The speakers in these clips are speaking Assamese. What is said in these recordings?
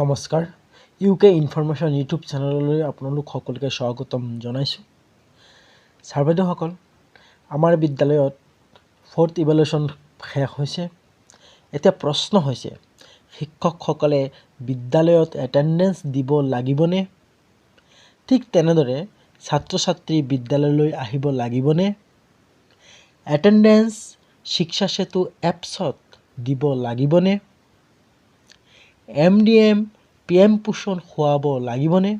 নমস্কাৰ ইউ কে ইনফৰমেশ্যন ইউটিউব চেনেললৈ আপোনালোক সকলোকে স্বাগতম জনাইছোঁ। ছাৰ বাইদেউসকল আমাৰ বিদ্যালয়ত ফ'ৰ্থ ইভেলুশ্যন শেষ হৈছে। এতিয়া প্ৰশ্ন হৈছে, শিক্ষকসকলে বিদ্যালয়ত এটেণ্ডেঞ্চ দিব লাগিবনে? ঠিক তেনেদৰে ছাত্ৰ ছাত্ৰী বিদ্যালয়লৈ আহিব লাগিবনে? এটেণ্ডেঞ্চ শিক্ষা সেতু এপছত দিব লাগিবনে? M D M P M পোষণ খুৱাব লাগিবনে?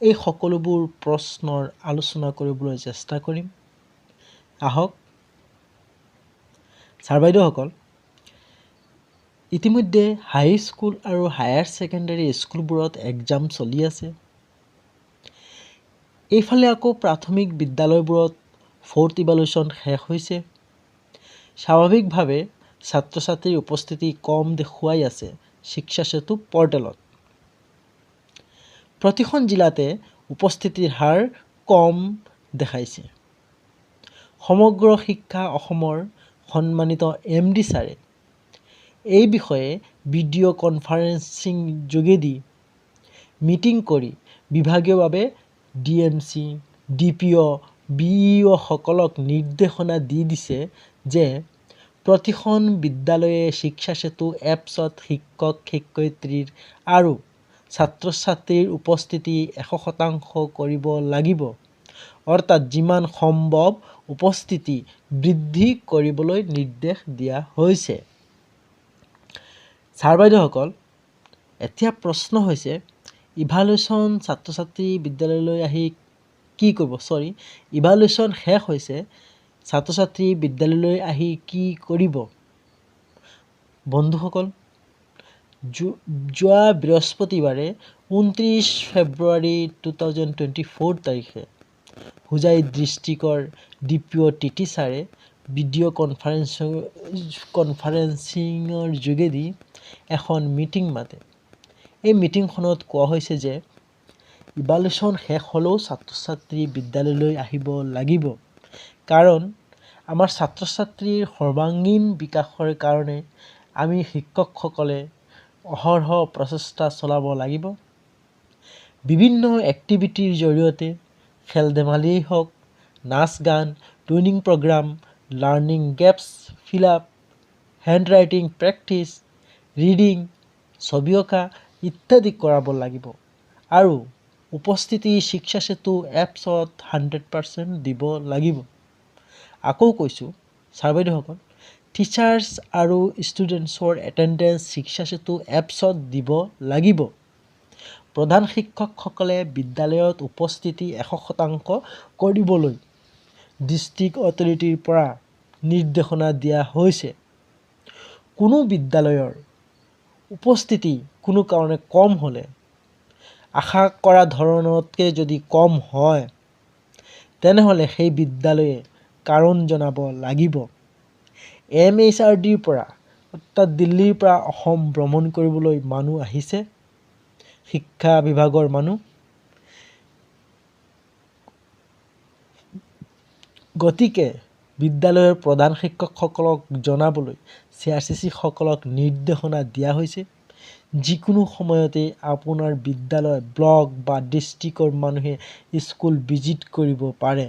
এই সকলোবোৰ প্ৰশ্নৰ আলোচনা কৰিবলৈ চেষ্টা কৰিম। আহক। ছাৰ বাইদেউসকল ইতিমধ্যে হাইস্কুল আৰু হায়াৰ ছেকেণ্ডেৰী স্কুলবোৰত এক্সাম চলি আছে। এইফালে আকৌ প্ৰাথমিক বিদ্যালয়বোৰত ফ'ৰ্থ ইভেলুশ্যন শেষ হৈছে। স্বাভাৱিকভাৱে ছাত্ৰ ছাত্ৰীৰ উপস্থিতি কম দেখুৱাই আছে। শিক্ষা সেতু পৰ্টেলত। প্ৰতিখন জিলাতে উপস্থিতিৰ হাৰ কম দেখাইছে। সমগ্ৰ শিক্ষা অসমৰ সন্মানিত এম ডি ছাৰে এই বিষয়ে ভিডিঅ' কনফাৰেন্সিং যোগেদি মিটিং কৰি বিভাগীয়ভাৱে D M C D P O' B E অ'সকলক নিৰ্দেশনা দি দিছে যে প্ৰতিখন বিদ্যালয়ে শিক্ষা সেতু এপছত শিক্ষক শিক্ষয়িত্ৰীৰ আৰু ছাত্ৰ ছাত্ৰীৰ উপস্থিতি এশ শতাংশ কৰিব লাগিব। অৰ্থাৎ যিমান সম্ভৱ উপস্থিতি বৃদ্ধি কৰিবলৈ নিৰ্দেশ দিয়া হৈছে। ছাৰ বাইদেউসকল এতিয়া প্ৰশ্ন হৈছে ইভালুশ্যন ছাত্ৰ ছাত্ৰী বিদ্যালয়লৈ আহি কি কৰিব? চৰি ইভালুশ্যন শেষ হৈছে ছাত্ৰ ছাত্ৰী বিদ্যালয়লৈ আহি কি কৰিব? বন্ধুসকল যোৱা বৃহস্পতিবাৰে ঊনত্ৰিছ ফেব্ৰুৱাৰী টু থাউজেণ্ড টুৱেণ্টি ফ'ৰ তাৰিখে হোজাই ডিষ্ট্ৰিক্টৰ ডি পি অ' তিথি ছাৰে ভিডিঅ' কনফাৰেন্স কনফাৰেন্সিঙৰ যোগেদি এখন মিটিং মাতে। এই মিটিংখনত কোৱা হৈছে যে ইভালুশ্যন শেষ হ'লেও ছাত্ৰ ছাত্ৰী বিদ্যালয়লৈ আহিব লাগিব। কাৰণ আমাৰ ছাত্ৰ ছাত্ৰীৰ সৰ্বাংগীন বিকাশৰ কাৰণে আমি শিক্ষকসকলে অহৰহ প্ৰচেষ্টা চলাব লাগিব। বিভিন্ন এক্টিভিটিৰ জৰিয়তে খেল ধেমালিয়েই হওক নাচ গান twinning program learning gaps fill up hand writing practice reading ছবি অঁকা ইত্যাদি কৰাব লাগিব। আৰু উপস্থিতি শিক্ষা সেতু এপছত হাণ্ড্ৰেড পাৰ্চেণ্ট দিব লাগিব। আকৌ কৈছোঁ ছাৰ বাইদেউসকল টিচাৰ্ছ আৰু ষ্টুডেণ্টছৰ এটেণ্ডেঞ্চ শিক্ষা সেতু এপছত দিব লাগিব। প্ৰধান শিক্ষকসকলে বিদ্যালয়ত উপস্থিতি এশ শতাংশ কৰিবলৈ ডিষ্ট্ৰিক্ট অথৰিটিৰ পৰা নিৰ্দেশনা দিয়া হৈছে। কোনো বিদ্যালয়ৰ উপস্থিতি কোনো কাৰণে কম হ'লে আশা কৰা ধৰণতকৈ যদি কম হয় তেনেহ'লে সেই বিদ্যালয়ে কাৰণ জনাব লাগিব। এম এইচ আৰ ডিৰ পৰা অৰ্থাৎ দিল্লীৰ পৰা অসম ভ্ৰমণ কৰিবলৈ মানুহ আহিছে শিক্ষা বিভাগৰ মানুহ। গতিকে বিদ্যালয়ৰ প্ৰধান শিক্ষকসকলক জনাবলৈ চি আৰ চি চিসকলক নিৰ্দেশনা দিয়া হৈছে। যিকোনো সময়তে আপোনাৰ বিদ্যালয় ব্লক বা ডিষ্ট্ৰিক্টৰ মানুহে স্কুল ভিজিট কৰিব পাৰে।